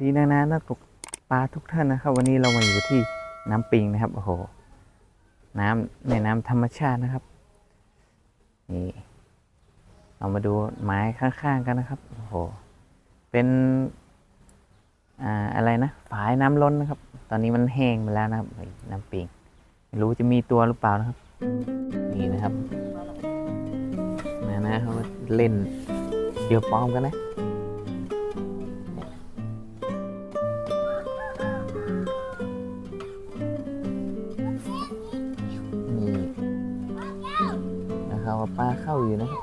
ดีนะนะนักตกปลาทุกท่านนะครับ วันนี้เรามาอยู่ที่น้ำปิงนะครับโอ้โหน้ำในน้ำธรรมชาตินะครับนี่เรามาดูไม้ข้างๆกันนะครับโอ้โหเป็นอ่าอะไรนะฝายน้ำล้นนะครับ ตอนนี้มันแห้งไปแล้วนะครับน้ำปิงไม่รู้จะมีตัวหรือเปล่านะครับ นี่นะครับนะนะเขาเล่นเดี๋ยวปลอมกันนะ เข้าอยู่นะครับ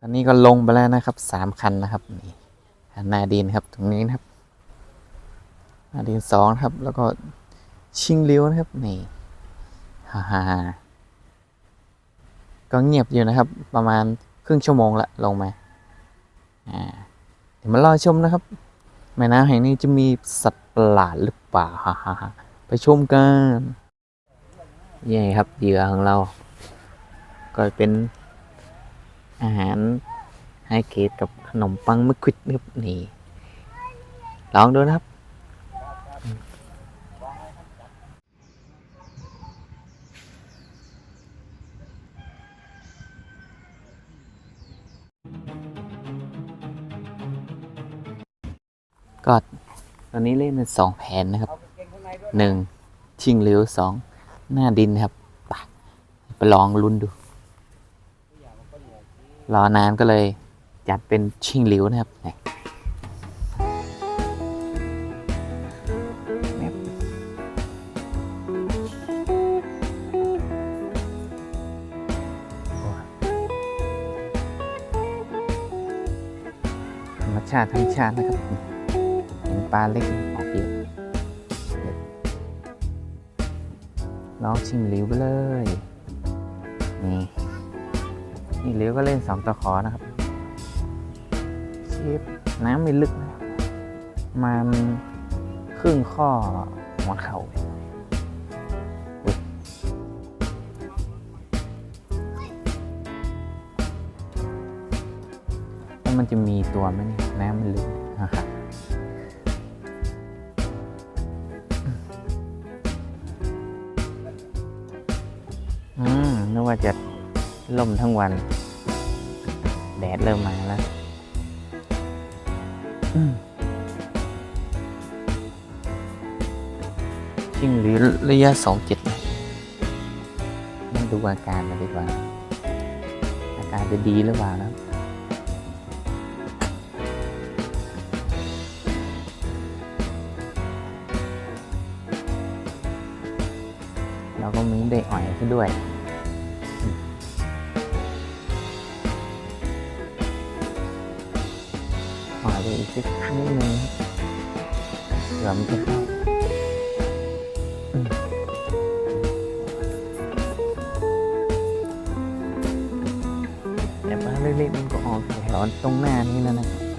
ตอนนี้ก็ลงไปแล้วนะครับสามคันนะครับนี่นาดินครับตรงนี้นะครับนาดินสองครับ แล้วก็ชิงเลี้ยวนะครับนี่ฮ่าฮ่า ก็เงียบอยู่นะครับ ประมาณครึ่งชั่วโมงละลงมาอ่าเดี๋ยวมารอชมนะครับแม่น้ำแห่งนี้จะมีสัตว์ประหลาดหรือเปล่าฮ่าฮ่าฮ่าไปชมกันนี่ไงครับเหยื่อของเรา ก็เป็นอาหารไฮเกรดกับขนมปังมะควิดนะครับนี่ลองดูนะครับ ก็ตอนนี้เล่นเป็นสองแผนนะครับหนึ่งชิงเหลียวสองหน้าดินนะครับไปลองลุ้นดู รอนานก็เลยจัดเป็นชิงเหลวนะครับธรรมชาติธรรมชาตินะครับ ปลาเล็กออกเยอะลองชิงหลิวไปเลย นี่ นี่หลียวก็เล่นสองตะขอนะครับชิปน้ำไม่ลึกนะมันครึ่งข้อหัวเข่าอุ๊ยแล้วมันจะมีตัวไหมเนี่ยน้ำมันลึกนะครับ ว่าจะล่มทั้งวัน แดดเริ่มมาแล้วอืมชิงหรือระยะสองเจ็ดมาดูอาการมาดีกว่า อาการจะดีหรือเปล่านะเราก็มีได้อ่อยซะด้วยาดูอีกสักนิดนึงเผื่อมันจะเข้าแต่ว่าเล็กๆมันก็ออกแถวตรงหน้านี้แล้วนะครับ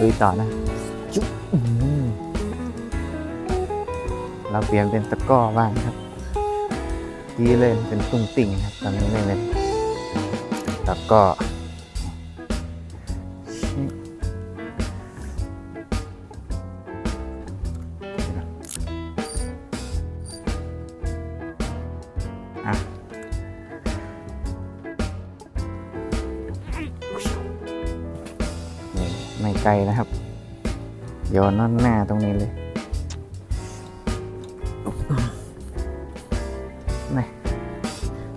ลุยต่อนะจุ๊บอื้อหือเราเปลี่ยนเป็นตะกร้อบ้างครับดีเลยเป็นตุ้งติ่งครับตอนนี้เล่นเป็นตะกร้อ ไกลนะครับโยนนอนหน้าตรงนี้เลยนี่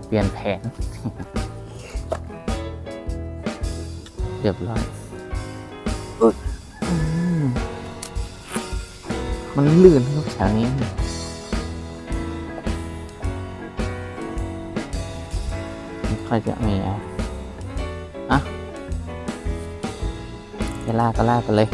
เปลี่ยนแผน เรียบร้อยมันลื่นครับแถวนี้ไม่ค่อยจะมีอะอะ จะลากก็ลากไปเลย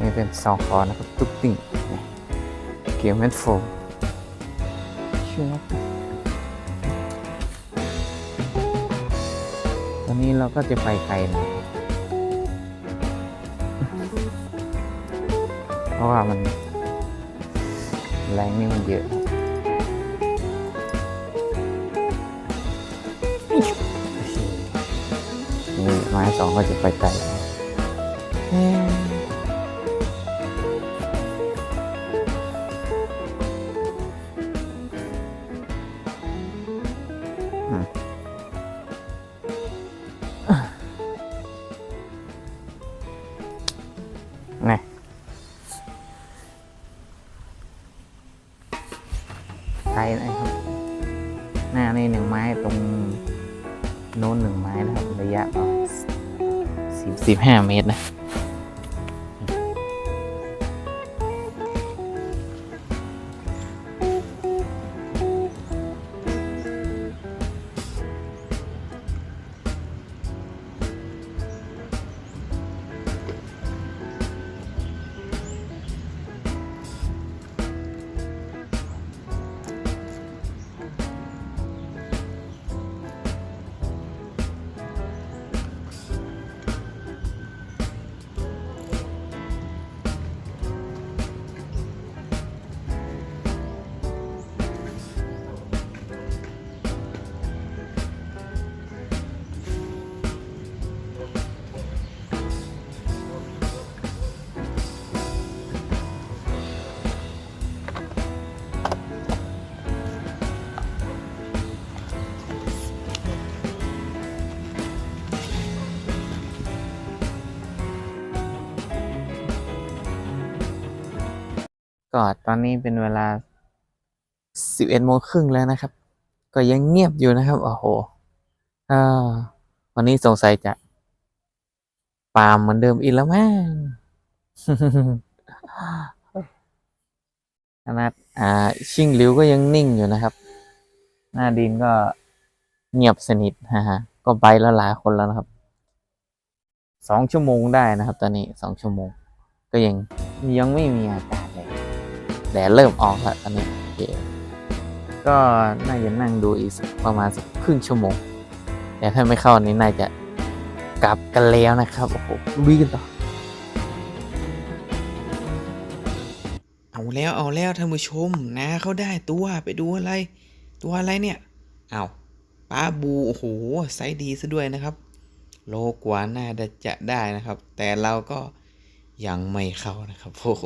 นี่เป็นสองคอนะครับ ตุ๊กติ่งเกี่ยวเม็ดโฟมชื่อนกตอนนี้เราก็จะไปไกลหน่อย เพราะว่ามันแรงนี่มันเยอะนี่ไม้สองก็จะไปไกล ไม้นะครับระยะก็สิบสิบห้าเมตรนะ ก็ตอนนี้เป็นเวลาสิบเอ็ดโมงครึ่งแล้วนะครับ ก็ยังเงียบอยู่นะครับ โอ้โหวันนี้สงสัยจะปาล์มเหมือนเดิมอีกแล้วแมั้งขนาดอ่า ชิงหลิวก็ยังนิ่งอยู่นะครับ หน้าดินก็เงียบสนิทฮะฮะก็ไปแล้วหลายคนแล้วนะครับ สองชั่วโมงได้นะครับ ตอนนี้สองชั่วโมง ก็ยังยังไม่มีอากาศ แดดเริ่มออกแล้วตอนนี้โอเคก็น่าจะนั่งดูอีกสักประมาณสักครึ่งชั่วโมง แต่ถ้าไม่เข้านี้น่าจะกลับกันแล้วนะครับโอ้โหลุยกันต่อเอาแล้วเอาแล้วท่านผู้ชมนะเขาได้ตัวไปดูอะไร ตัวอะไรเนี่ยเอาวปลาบูโอ้โหไซส์ดีซะด้วยนะครับ โลกว่าน่าจะได้นะครับ แต่เราก็ยังไม่เข้านะครับโอ้โห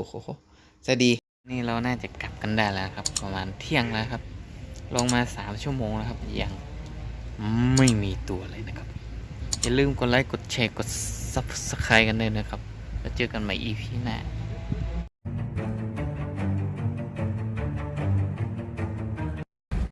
ซะดี นี่เราน่าจะกลับกันได้แล้วครับ ประมาณเที่ยงแล้วครับ ลงมาสามชั่วโมงแล้วครับ ยังไม่มีตัวเลยนะครับ อย่าลืมกดไลค์ กดแชร์ กด subscribe กันด้วยนะครับ แล้วเจอกันใหม่ EP หน้า